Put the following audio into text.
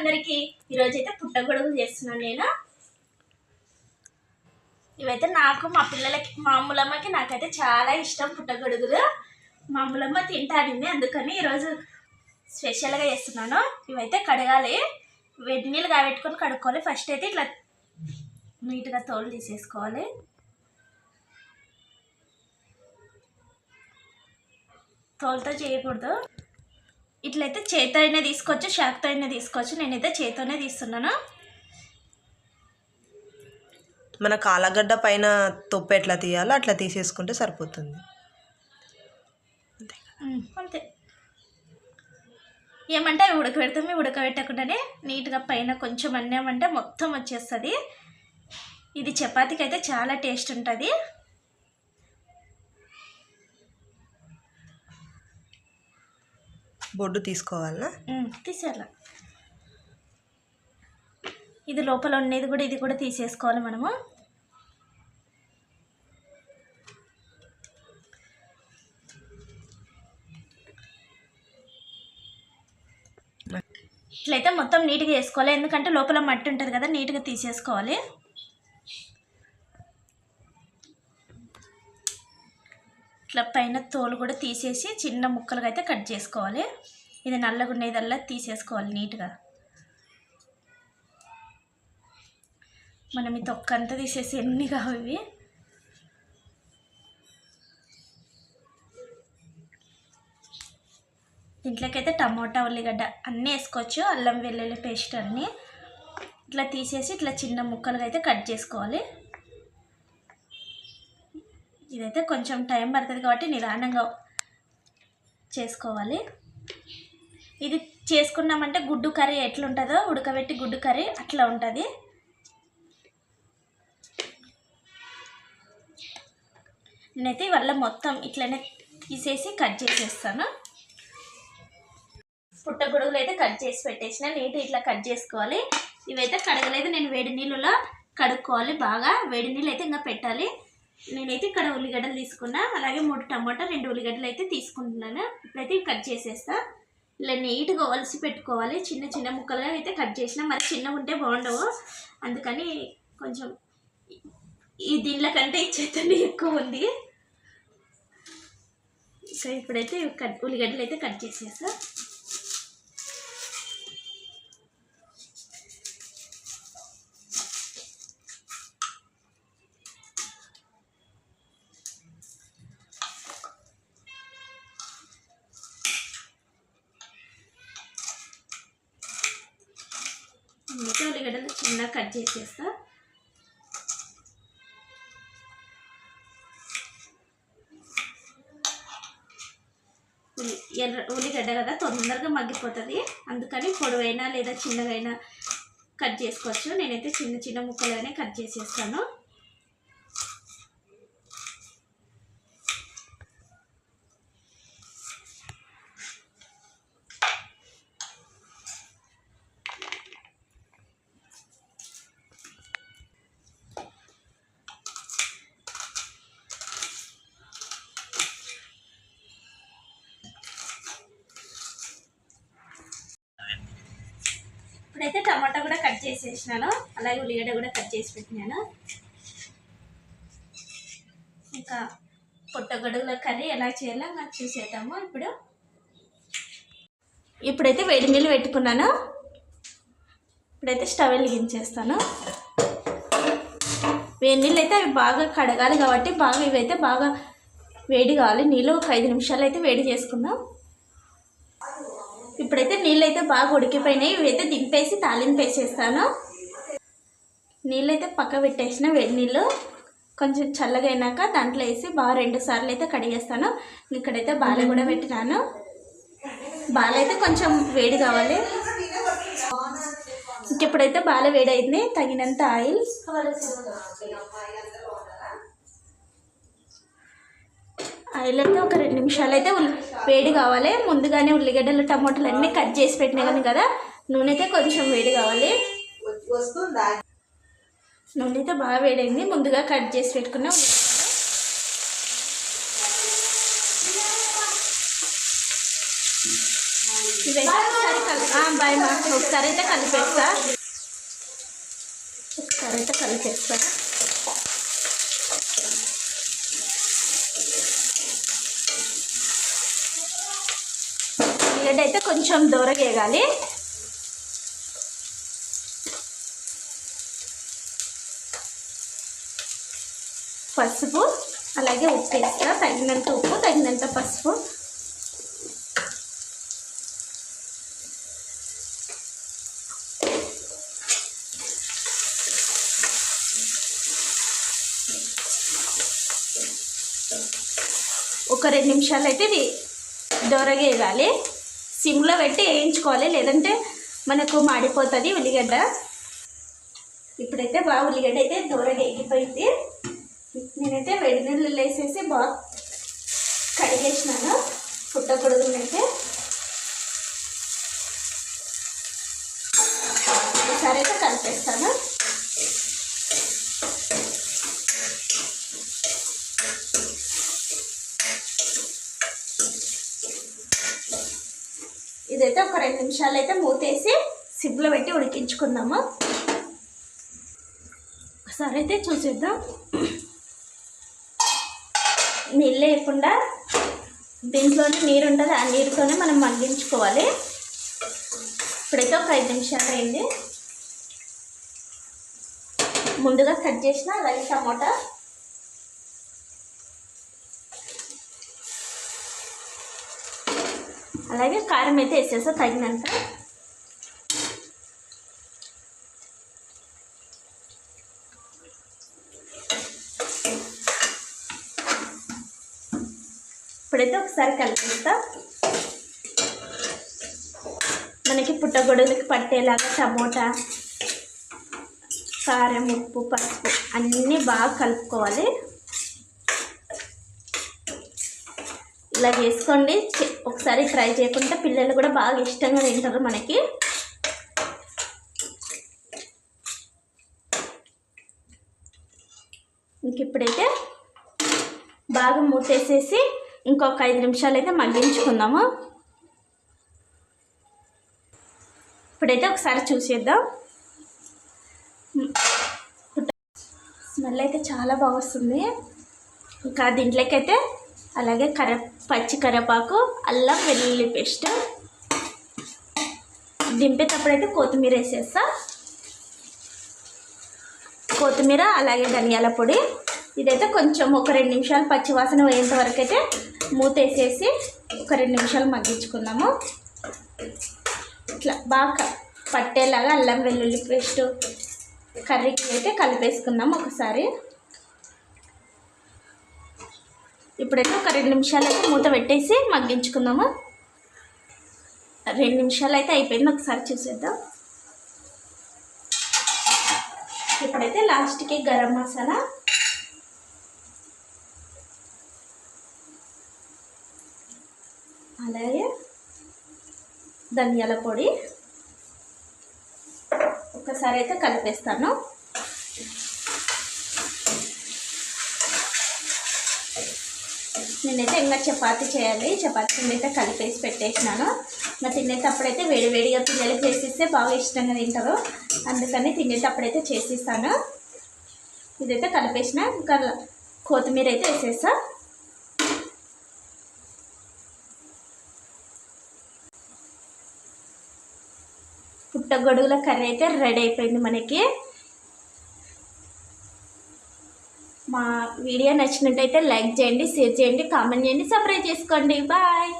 అందరికి ఈరోజు అయితే పుట్టగొడుగులు చేస్తున్నాను నేను. ఇవైతే నాకు మా పిల్లలకి మా అమ్ములమ్మకి నాకైతే చాలా ఇష్టం పుట్టగొడుగులు. మా అమ్ములమ్మ అందుకని ఈరోజు స్పెషల్గా చేస్తున్నాను. ఇవైతే కడగాలి. వేడి నీళ్ళు కాబెట్టుకొని కడుక్కోవాలి. ఫస్ట్ అయితే ఇట్లా నీట్గా తోలు తీసేసుకోవాలి. తోలుతో చేయకూడదు. ఇట్లయితే చేతితో అయినా తీసుకోవచ్చు షాక్తో అయినా తీసుకోవచ్చు. నేనైతే చేతితోనే తీస్తున్నాను. మన కాలగడ్డ పైన తొప్పు ఎట్లా తీయాలో అట్లా తీసేసుకుంటే సరిపోతుంది. అంతే ఏమంటే అవి ఉడకబెడతాము ఉడకబెట్టకుండానే నీట్గా పైన కొంచెం అన్నామంటే మొత్తం వచ్చేస్తుంది. ఇది చపాతీకి అయితే చాలా టేస్ట్ ఉంటుంది. బొడ్డు తీసుకోవాలనా తీసేయాల. ఇది లోపల ఉండేది కూడా ఇది కూడా తీసేసుకోవాలి మనము. ఇట్లయితే మొత్తం నీట్గా వేసుకోవాలి. ఎందుకంటే లోపల మట్టి ఉంటుంది కదా నీట్గా తీసేసుకోవాలి. ఇట్లా పైన తోలు కూడా తీసేసి చిన్న ముక్కలుగా అయితే కట్ చేసుకోవాలి. ఇది నల్లగా ఉండేదల్లా తీసేసుకోవాలి నీట్గా. మనం ఈ తొక్క అంతా తీసేసి ఎన్ని కావు ఇవి? దీంట్లోకైతే టమోటా ఉల్లిగడ్డ అన్నీ వేసుకోవచ్చు. అల్లం వెల్లుల్లి పేస్ట్ అన్నీ. ఇట్లా తీసేసి ఇట్లా చిన్న ముక్కలుగా అయితే కట్ చేసుకోవాలి. ఇదైతే కొంచెం టైం పడుతుంది కాబట్టి నిదానంగా చేసుకోవాలి. ఇది చేసుకున్నామంటే గుడ్డు కర్రీ ఎట్లుంటుందో ఉడకబెట్టి గుడ్డు కర్రీ అట్లా ఉంటుంది. నేనైతే ఇవాళ మొత్తం ఇట్లనే తీసేసి కట్ చేసేస్తాను. పుట్టగొడుగులు అయితే కట్ చేసి పెట్టేసిన నీట్ ఇట్లా కట్ చేసుకోవాలి. ఇవైతే కడగలేదు నేను వేడి నీళ్ళలో కడుక్కోవాలి బాగా. వేడి నీళ్ళు అయితే ఇంకా పెట్టాలి. నేనైతే ఇక్కడ ఉల్లిగడ్డలు తీసుకున్నా అలాగే మూడు టమాటా రెండు ఉల్లిగడ్డలు అయితే తీసుకుంటున్నాను. ఇప్పుడైతే కట్ చేసేస్తా. ఇలా నీట్గా వలసి పెట్టుకోవాలి. చిన్న చిన్న ముక్కలుగా అయితే కట్ చేసినా మరి చిన్నగా ఉంటే బాగుండవు. అందుకని కొంచెం ఈ దీనిలో కంటే ఈ ఎక్కువ ఉంది. సో ఇప్పుడైతే కట్ ఉల్లిగడ్డలు అయితే కట్ చేసేస్తా. మిగతా ఉల్లిగడ్డలు చిన్నగా కట్ చేసేస్తా. ఎర్ర ఉల్లిగడ్డ కదా తొందరగా మగ్గిపోతుంది. అందుకని పొడవైనా లేదా చిన్నగైనా కట్ చేసుకోవచ్చు. నేనైతే చిన్న చిన్న ముక్కలుగానే కట్ చేసేస్తాను. ఇప్పుడైతే టమాటా కూడా కట్ చేసేసినాను. అలాగే ఉల్లిగడ్డ కూడా కట్ చేసి పెట్టినాను. ఇంకా పుట్టగొడుగుల కర్రీ ఎలా చేయాలో నాకు చూసేద్దాము ఇప్పుడు. ఇప్పుడైతే వేడి నీళ్ళు పెట్టుకున్నాను. ఇప్పుడైతే స్టవ్ వెలిగించేస్తాను. వేడి నీళ్ళు అయితే అవి బాగా కడగాలి కాబట్టి బాగా ఇవైతే బాగా వేడి కావాలి. నీళ్ళు ఒక ఐదు నిమిషాలు అయితే వేడి చేసుకుందాం. ఇప్పుడైతే నీళ్ళు అయితే బాగా ఉడికిపోయినాయి. ఇవైతే దింపేసి తాలింపు వేసేస్తాను. నీళ్ళు అయితే పక్క పెట్టేసిన వేడి నీళ్ళు కొంచెం చల్లగా దాంట్లో వేసి బాగా రెండు సార్లు అయితే కడిగేస్తాను. ఇక్కడైతే బాల కూడా పెట్టినాను. బాల అయితే కొంచెం వేడి కావాలి. ఇంకెప్పుడైతే బాల వేడి అయింది. తగినంత ఆయిల్. ఆయిల్ అయితే ఒక రెండు నిమిషాలు అయితే ఉల్లి వేడి కావాలి. ముందుగానే ఉల్లిగడ్డలు టమాటాలు అన్నీ కట్ చేసి పెట్టినాను కదా నూనె అయితే కొంచెం వేడి కావాలి. నూనె అయితే బాగా వేడైంది. ముందుగా కట్ చేసి పెట్టుకున్న. ఇవైతే బాయ్ మా ఒకసారి అయితే కలిపేస్తా. ఒకసారి అయితే కలిపేస్తా. ఉల్లిగడ్డ అయితే కొంచెం దూరగా పసుపు అలాగే ఉప్పు వేస్తా. తగినంత ఉప్పు తగినంత పసుపు. ఒక రెండు నిమిషాలు అయితే ఇది దొరగేయాలి సిమ్లో పెట్టి వేయించుకోవాలి. లేదంటే మనకు మాడిపోతుంది ఉల్లిగడ్డ. ఇప్పుడైతే బాగా ఉల్లిగడ్డ అయితే దూరగా ఎగిపోయింది నేనైతే వేడి నీళ్ళు వేసేసి బాగా కడిగేసినాను. పుట్టకూడదునైతే ఒకసారి అయితే కలిపేస్తాను. ఇదైతే ఒక రెండు నిమిషాలు అయితే మూతేసి సిబ్లో పెట్టి ఉడికించుకుందాము. ఒకసారి అయితే చూసేద్దాం. నీళ్ళు లేకుండా దీంట్లోనే నీరు ఉంటుంది ఆ నీరుతోనే మనం మగ్గించుకోవాలి. ఇప్పుడైతే ఒక ఐదు నిమిషాలు అయింది. ముందుగా కట్ చేసిన అలాగే టమోటా అలాగే కారం అయితే వేసేసా తగినంత. ఇప్పుడైతే ఒకసారి కలిపిస్తా. మనకి పుట్టగొడుగులకి పట్టేలాగా టమోటా కారం ఉప్పు పసుపు అన్నీ బాగా కలుపుకోవాలి. ఇలా చేసుకోండి. ఒకసారి ట్రై చేయకుండా పిల్లలు కూడా బాగా ఇష్టంగా తింటారు మనకి. ఇంక ఇప్పుడైతే బాగా మూసేసేసి ఇంకొక ఐదు నిమిషాలు అయితే మగ్గించుకుందాము. ఇప్పుడైతే ఒకసారి చూసేద్దాం. స్మెల్ అయితే చాలా బాగా వస్తుంది. ఇంకా దీంట్లోకి అయితే అలాగే కర పచ్చి కరివేపాకు అల్లం వెల్లుల్లి పేస్ట్. దింపేటప్పుడైతే కొత్తిమీర వేసేస్తా. కొత్తిమీర అలాగే ధనియాల పొడి. ఇదైతే కొంచెం ఒక రెండు నిమిషాలు పచ్చివాసన పోయేంత వరకు అయితే మూత వేసేసి ఒక రెండు నిమిషాలు మగ్గించుకుందాము. ఇట్లా బాగా పట్టేలాగా అల్లం వెల్లుల్లి పేస్ట్ కర్రీకి అయితే కలిపేసుకుందాం ఒకసారి. ఇప్పుడైతే ఒక రెండు నిమిషాలు అయితే మూత పెట్టేసి మగ్గించుకుందాము. రెండు నిమిషాలు అయితే అయిపోయింది ఒకసారి చూసేద్దాం. ఇప్పుడైతే లాస్ట్కి గరం మసాలా. అలాగే ధనియాల పొడి. ఒకసారి అయితే కలిపేస్తాను. నేనైతే ఇంకా చపాతి చేయాలి. చపాతి పిండి అయితే కలిపేసి పెట్టేసినాను. ఇంకా తినేటప్పుడైతే వేడివేడిగా పిల్లలు పిల్లలకి చేసిస్తే బాగా ఇష్టంగా తింటారు. అందుకని తినేటప్పుడైతే చేసిస్తాను. ఇదైతే కలిపేసిన. ఇంకా కొత్తిమీర అయితే వేసేస్తా. పుట్టగొడుగుల కర్రీ అయితే రెడీ అయిపోయింది మనకి. మా వీడియో నచ్చినట్టయితే లైక్ చేయండి షేర్ చేయండి కామెంట్ చేయండి సబ్స్క్రైబ్ చేసుకోండి. బాయ్.